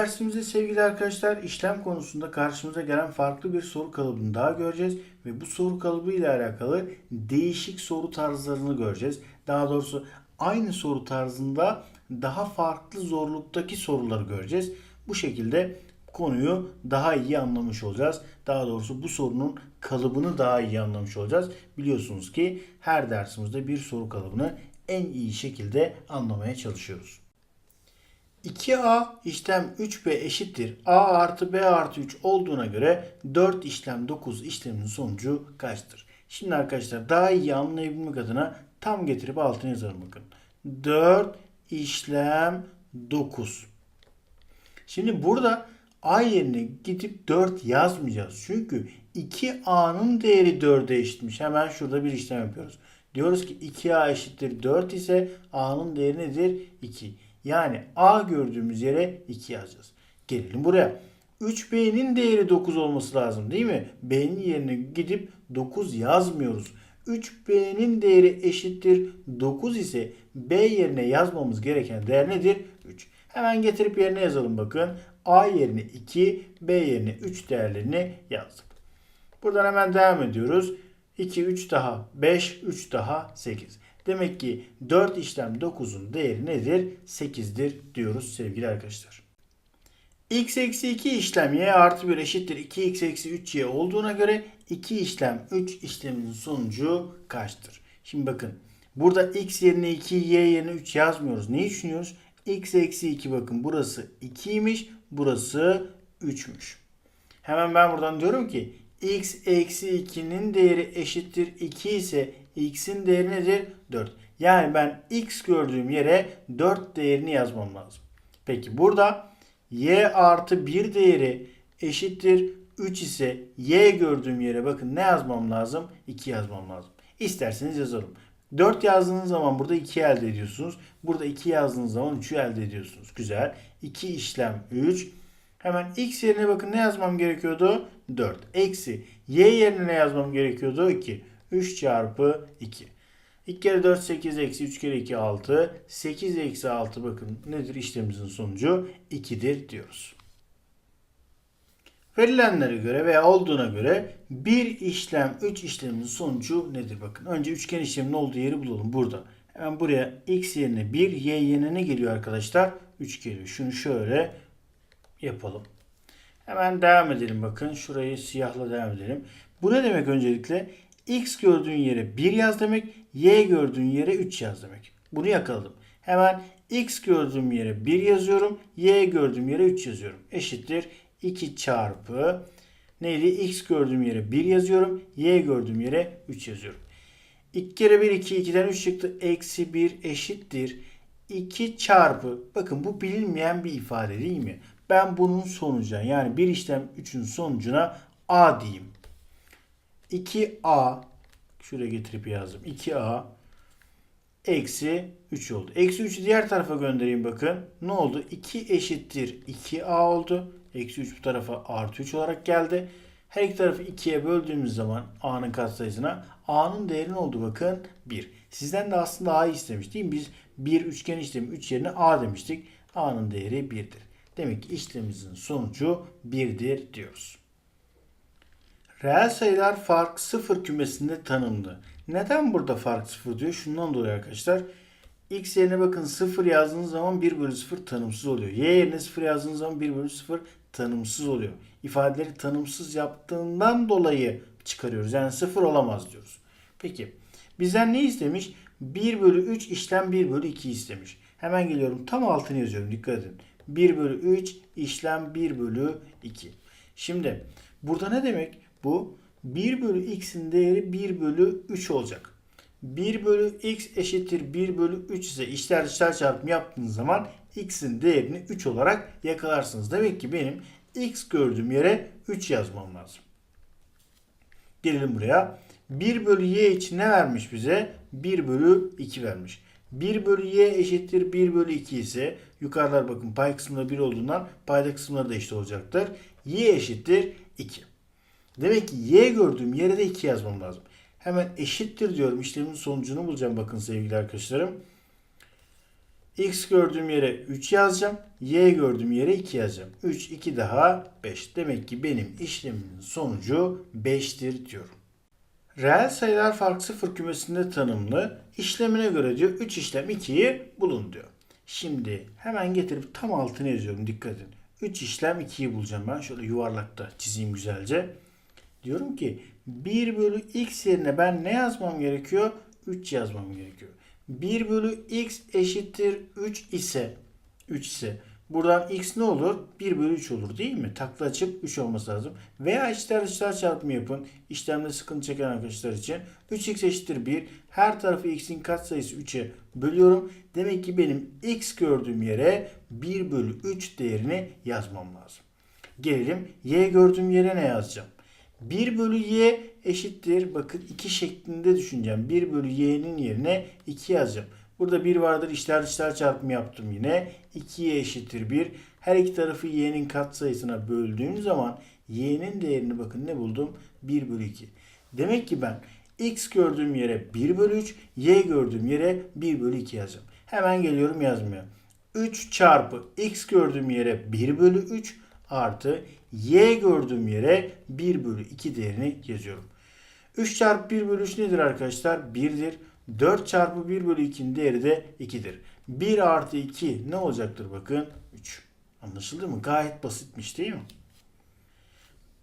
dersimizde sevgili arkadaşlar işlem konusunda karşımıza gelen farklı bir soru kalıbını daha göreceğiz ve bu soru kalıbı ile alakalı değişik soru tarzlarını göreceğiz. Daha doğrusu aynı soru tarzında daha farklı zorluktaki soruları göreceğiz. Bu şekilde konuyu daha iyi anlamış olacağız. Daha doğrusu bu sorunun kalıbını daha iyi anlamış olacağız. Biliyorsunuz ki her dersimizde bir soru kalıbını en iyi şekilde anlamaya çalışıyoruz. 2A işlem 3B eşittir. A artı B artı 3 olduğuna göre 4 işlem 9 işleminin sonucu kaçtır? Şimdi arkadaşlar daha iyi anlayabilmek adına tam getirip altına yazalım bakın. 4 işlem 9. Şimdi burada A yerine gidip 4 yazmayacağız. Çünkü 2A'nın değeri 4'e eşitmiş. Hemen şurada bir işlem yapıyoruz. Diyoruz ki 2A eşittir 4 ise A'nın değeri nedir? 2. Yani A gördüğümüz yere 2 yazacağız. Gelelim buraya. 3B'nin değeri 9 olması lazım değil mi? B'nin yerine gidip 9 yazmıyoruz. 3B'nin değeri eşittir 9 ise B yerine yazmamız gereken değer nedir? 3. Hemen getirip yerine yazalım bakın. A yerine 2, B yerine 3 değerlerini yazdık. Buradan hemen devam ediyoruz. 2, 3 daha 5, 3 daha 8. Demek ki 4 işlem 9'un değeri nedir? 8'dir diyoruz sevgili arkadaşlar. x eksi 2 işlem y artı 1 eşittir 2x eksi 3y olduğuna göre 2 işlem 3 işleminin sonucu kaçtır? Şimdi bakın burada x yerine 2 y yerine 3 yazmıyoruz. Neyi düşünüyoruz? x eksi 2 bakın burası 2'ymiş burası 3'müş. Hemen ben buradan diyorum ki x eksi 2'nin değeri eşittir 2 ise x'in değeri nedir? 4. Yani ben x gördüğüm yere 4 değerini yazmam lazım. Peki burada y artı 1 değeri eşittir 3 ise y gördüğüm yere bakın ne yazmam lazım? 2 yazmam lazım. İsterseniz yazalım. 4 yazdığınız zaman burada 2 elde ediyorsunuz. Burada 2 yazdığınız zaman 3'ü elde ediyorsunuz. Güzel. 2 işlem 3. Hemen x yerine bakın ne yazmam gerekiyordu? 4. Eksi y yerine ne yazmam gerekiyordu? 2. 3 çarpı 2. 2 kere 4 8 eksi 3 kere 2 6. 8 eksi 6 bakın nedir işlemimizin sonucu? 2'dir diyoruz. Verilenlere göre veya olduğuna göre bir işlem 3 işlemin sonucu nedir? Bakın önce üçgen işleminin olduğu yeri bulalım burada. Hemen buraya x yerine 1 y yerine ne geliyor arkadaşlar? 3 geliyor. Şunu şöyle yapalım. Hemen devam edelim bakın. Şurayı siyahla devam edelim. Bu ne demek öncelikle? X gördüğün yere 1 yaz demek. Y gördüğün yere 3 yaz demek. Bunu yakaladım. Hemen X gördüğüm yere 1 yazıyorum. Y gördüğüm yere 3 yazıyorum. Eşittir 2 çarpı neydi? X gördüğüm yere 1 yazıyorum. Y gördüğüm yere 3 yazıyorum. 2 kere 1 2 2'den 3 çıktı. Eksi 1 eşittir. 2 çarpı bakın bu bilinmeyen bir ifade değil mi? Ben bunun sonucuna yani bir işlem 3'ün sonucuna A diyeyim. 2A şuraya getirip yazdım. 2A eksi 3 oldu. Eksi 3'ü diğer tarafa göndereyim bakın. Ne oldu? 2 eşittir 2A oldu. Eksi 3 bu tarafa artı 3 olarak geldi. Her iki tarafı 2'ye böldüğümüz zaman A'nın katsayısına A'nın değeri ne oldu bakın? 1. Sizden de aslında A'yı istemiş değil mi? Biz bir üçgen işlemi 3 yerine A demiştik. A'nın değeri 1'dir. Demek ki işlemimizin sonucu 1'dir diyoruz. Reel sayılar fark 0 kümesinde tanımlı. Neden burada fark 0 diyor? Şundan dolayı arkadaşlar. X yerine bakın 0 yazdığınız zaman 1 bölü 0 tanımsız oluyor. Y yerine 0 yazdığınız zaman 1 bölü 0 tanımsız oluyor. İfadeleri tanımsız yaptığından dolayı çıkarıyoruz. Yani 0 olamaz diyoruz. Peki bizden ne istemiş? 1 bölü 3 işlem 1 bölü 2 istemiş. Hemen geliyorum tam altını yazıyorum dikkat edin. 1 bölü 3 işlem 1 bölü 2. Şimdi burada ne demek? Bu 1 bölü x'in değeri 1 bölü 3 olacak. 1 bölü x eşittir 1 bölü 3 ise içler dışlar çarpımı yaptığınız zaman x'in değerini 3 olarak yakalarsınız. Demek ki benim x gördüğüm yere 3 yazmam lazım. Gelelim buraya. 1 bölü y için ne vermiş bize? 1 bölü 2 vermiş. 1 bölü y eşittir 1 bölü 2 ise yukarılar bakın pay kısmında 1 olduğundan payda kısımları da eşit olacaktır. y eşittir 2. Demek ki y gördüğüm yere de 2 yazmam lazım. Hemen eşittir diyorum. İşlemin sonucunu bulacağım bakın sevgili arkadaşlarım. X gördüğüm yere 3 yazacağım. Y gördüğüm yere 2 yazacağım. 3, 2 daha 5. Demek ki benim işlemimin sonucu 5'tir diyorum. Reel sayılar fark sıfır kümesinde tanımlı. İşlemine göre diyor 3 işlem 2'yi bulun diyor. Şimdi hemen getirip tam altına yazıyorum dikkat edin. 3 işlem 2'yi bulacağım ben. Şöyle yuvarlakta çizeyim güzelce. Diyorum ki 1 bölü x yerine ben ne yazmam gerekiyor? 3 yazmam gerekiyor. 1 bölü x eşittir 3 ise 3 ise buradan x ne olur? 1 bölü 3 olur değil mi? Takla açıp 3 olması lazım. Veya içler dışlar çarpımı yapın. İşlemde sıkıntı çeken arkadaşlar için. 3x eşittir 1. Her tarafı x'in katsayısı 3'e bölüyorum. Demek ki benim x gördüğüm yere 1 bölü 3 değerini yazmam lazım. Gelelim y gördüğüm yere ne yazacağım? 1 bölü y eşittir. Bakın 2 şeklinde düşüneceğim. 1 bölü y'nin yerine 2 yazacağım. Burada 1 vardır. İşler dışlar çarpımı yaptım yine. 2y eşittir 1. Her iki tarafı y'nin katsayısına böldüğüm zaman y'nin değerini bakın ne buldum? 1 bölü 2. Demek ki ben x gördüğüm yere 1 bölü 3, y gördüğüm yere 1 bölü 2 yazacağım. Hemen geliyorum yazmaya. 3 çarpı x gördüğüm yere 1 bölü 3 artı y gördüğüm yere 1 bölü 2 değerini yazıyorum. 3 çarpı 1 bölü 3 nedir arkadaşlar? 1'dir. 4 çarpı 1 bölü 2'nin değeri de 2'dir. 1 artı 2 ne olacaktır bakın? 3. Anlaşıldı mı? Gayet basitmiş değil mi?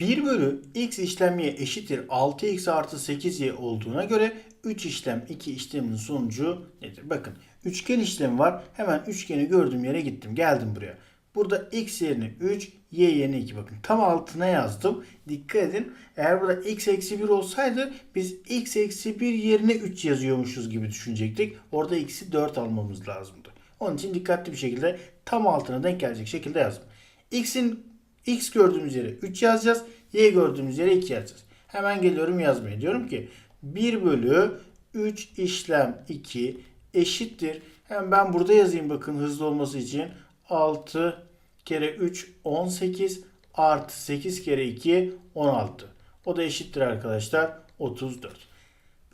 1 bölü x işlem y eşittir 6x artı 8y olduğuna göre 3 işlem 2 işlemin sonucu nedir? Bakın üçgen işlemi var. Hemen üçgeni gördüğüm yere gittim. Geldim buraya. Burada x yerine 3, y yerine 2 bakın. Tam altına yazdım. Dikkat edin. Eğer burada x eksi 1 olsaydı biz x eksi 1 yerine 3 yazıyormuşuz gibi düşünecektik. Orada x'i 4 almamız lazımdı. Onun için dikkatli bir şekilde tam altına denk gelecek şekilde yazdım. x'in x gördüğümüz yere 3 yazacağız. Y gördüğümüz yere 2 yazacağız. Hemen geliyorum yazmaya. Diyorum ki 1 bölü 3 işlem 2 eşittir. Hemen ben burada yazayım bakın hızlı olması için. 6 kere 3 18 artı 8 kere 2 16. O da eşittir arkadaşlar 34.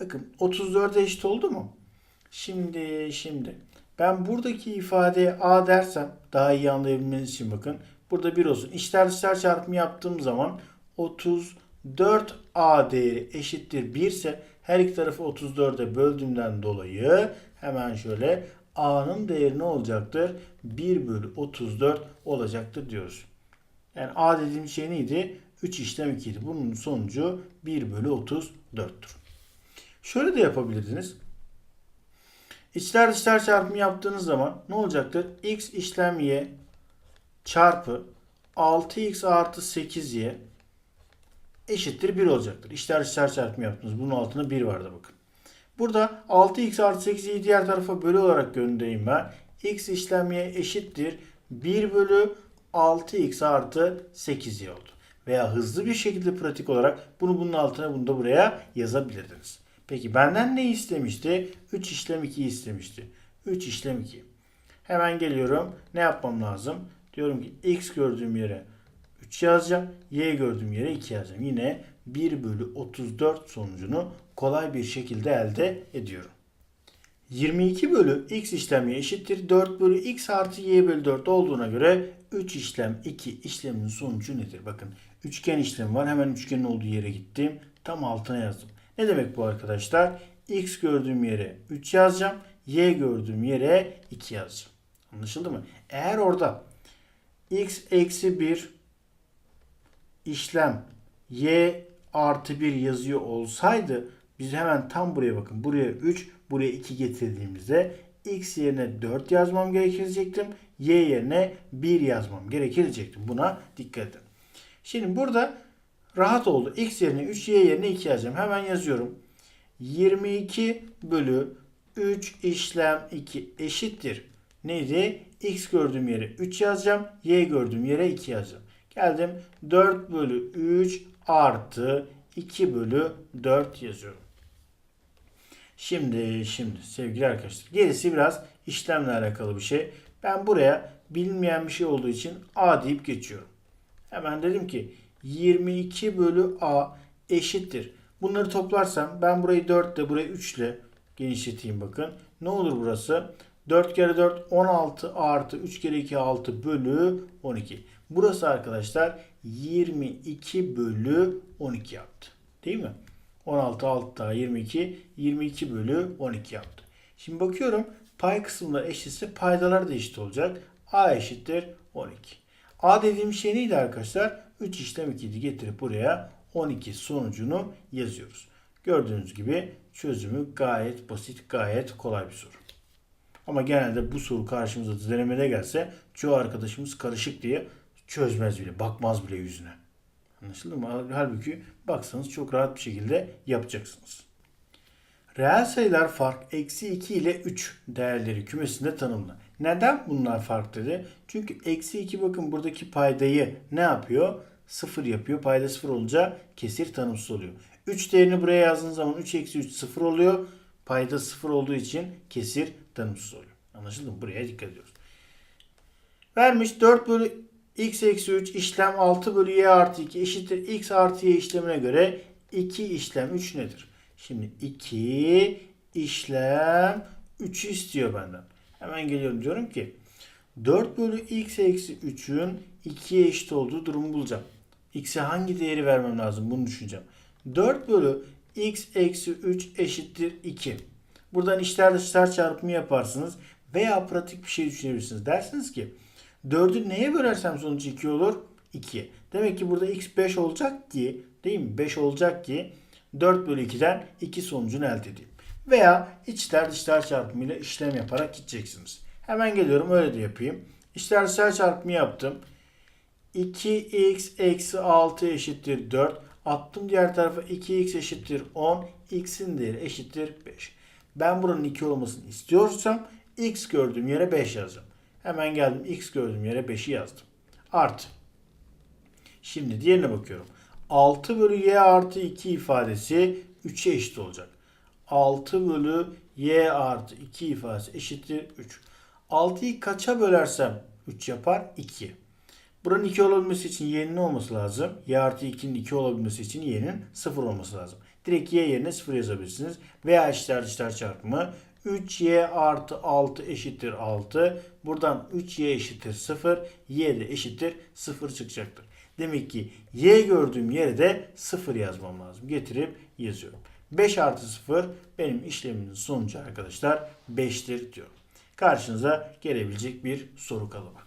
Bakın 34 eşit oldu mu? Şimdi şimdi ben buradaki ifadeye a dersem daha iyi anlayabilmeniz için bakın. Burada 1 olsun. İçler dışlar çarpımı yaptığım zaman 34a değeri eşittir 1 ise her iki tarafı 34'e böldüğümden dolayı hemen şöyle a'nın değeri ne olacaktır? 1 bölü 34 olacaktır diyoruz. Yani a dediğim şey neydi? 3 işlem 2 idi. Bunun sonucu 1 bölü 34'tür. Şöyle de yapabilirdiniz. İçler dışlar çarpımı yaptığınız zaman ne olacaktır? x işlem y çarpı 6x artı 8y eşittir 1 olacaktır. İçler dışlar çarpımı yaptınız. Bunun altında 1 vardı bakın. Burada 6x artı 8y'yi diğer tarafa bölü olarak göndereyim ben. x işlem y eşittir 1 bölü 6x artı 8y oldu. Veya hızlı bir şekilde pratik olarak bunu bunun altına bunu da buraya yazabilirdiniz. Peki benden ne istemişti? 3 işlem 2 istemişti. 3 işlem 2. Hemen geliyorum. Ne yapmam lazım? Diyorum ki x gördüğüm yere 3 yazacağım. Y gördüğüm yere 2 yazacağım. Yine 1 bölü 34 sonucunu kolay bir şekilde elde ediyorum. 22 bölü x işlemi eşittir 4 bölü x artı y bölü 4 olduğuna göre 3 işlem 2 işlemin sonucu nedir? Bakın üçgen işlemi var. Hemen üçgenin olduğu yere gittim. Tam altına yazdım. Ne demek bu arkadaşlar? x gördüğüm yere 3 yazacağım. y gördüğüm yere 2 yazacağım. Anlaşıldı mı? Eğer orada x eksi 1 işlem y artı 1 yazıyor olsaydı biz hemen tam buraya bakın. Buraya 3, buraya 2 getirdiğimizde x yerine 4 yazmam gerekecektim. Y yerine 1 yazmam gerekecektim. Buna dikkat edin. Şimdi burada rahat oldu. X yerine 3, Y yerine 2 yazacağım. Hemen yazıyorum. 22 bölü 3 işlem 2 eşittir. Neydi? X gördüğüm yere 3 yazacağım. Y gördüğüm yere 2 yazacağım. Geldim 4 bölü 3 artı 2 bölü 4 yazıyorum. Şimdi şimdi sevgili arkadaşlar gerisi biraz işlemle alakalı bir şey. Ben buraya bilinmeyen bir şey olduğu için A deyip geçiyorum. Hemen dedim ki 22 bölü A eşittir. Bunları toplarsam ben burayı 4 ile burayı 3 ile genişleteyim bakın. Ne olur burası? 4 kere 4 16 artı 3 kere 2 6 bölü 12. Burası arkadaşlar 22 bölü 12 yaptı. Değil mi? 16 6 daha 22 22 bölü 12 yaptı. Şimdi bakıyorum pay kısımları eşitse paydalar da eşit olacak. A eşittir 12. A dediğim şey neydi arkadaşlar? 3 işlem 2'yi getirip buraya 12 sonucunu yazıyoruz. Gördüğünüz gibi çözümü gayet basit, gayet kolay bir soru. Ama genelde bu soru karşımıza denemede gelse çoğu arkadaşımız karışık diye çözmez bile, bakmaz bile yüzüne. Anlaşıldı mı? Halbuki baksanız çok rahat bir şekilde yapacaksınız. Reel sayılar fark eksi 2 ile 3 değerleri kümesinde tanımlı. Neden bunlar fark dedi? Çünkü eksi 2 bakın buradaki paydayı ne yapıyor? 0 yapıyor. Payda 0 olunca kesir tanımsız oluyor. 3 değerini buraya yazdığınız zaman 3 eksi 3 0 oluyor. Payda 0 olduğu için kesir tanımsız oluyor. Anlaşıldı mı? Buraya dikkat ediyoruz. Vermiş 4 bölü x eksi 3 işlem 6 bölü y artı 2 eşittir x artı y işlemine göre 2 işlem 3 nedir? Şimdi 2 işlem 3 istiyor benden. Hemen geliyorum diyorum ki 4 bölü x eksi 3'ün 2'ye eşit olduğu durumu bulacağım. x'e hangi değeri vermem lazım bunu düşüneceğim. 4 bölü x eksi 3 eşittir 2. Buradan içler dışlar çarpımı yaparsınız veya pratik bir şey düşünebilirsiniz. Dersiniz ki 4'ü neye bölersem sonuç 2 olur? 2'ye. Demek ki burada x 5 olacak ki değil mi? 5 olacak ki 4 bölü 2'den 2 sonucunu elde edeyim. Veya içler dışlar çarpımıyla işlem yaparak gideceksiniz. Hemen geliyorum öyle de yapayım. İçler dışlar çarpımı yaptım. 2x eksi 6 eşittir 4. Attım diğer tarafa 2x eşittir 10. x'in değeri eşittir 5. Ben buranın 2 olmasını istiyorsam x gördüğüm yere 5 yazacağım. Hemen geldim x gördüğüm yere 5'i yazdım. Artı. Şimdi diğerine bakıyorum. 6 bölü y artı 2 ifadesi 3'e eşit olacak. 6 bölü y artı 2 ifadesi eşittir 3. 6'yı kaça bölersem 3 yapar? 2. Buranın 2 olabilmesi için y'nin olması lazım? y artı 2'nin 2 olabilmesi için y'nin 0 olması lazım. Direkt y yerine 0 yazabilirsiniz. Veya içler dışlar çarpımı 3y artı 6 eşittir 6. Buradan 3y eşittir 0. y de eşittir 0 çıkacaktır. Demek ki y gördüğüm yere de 0 yazmam lazım. Getirip yazıyorum. 5 artı 0 benim işlemimin sonucu arkadaşlar 5'tir diyorum. Karşınıza gelebilecek bir soru kalıbı.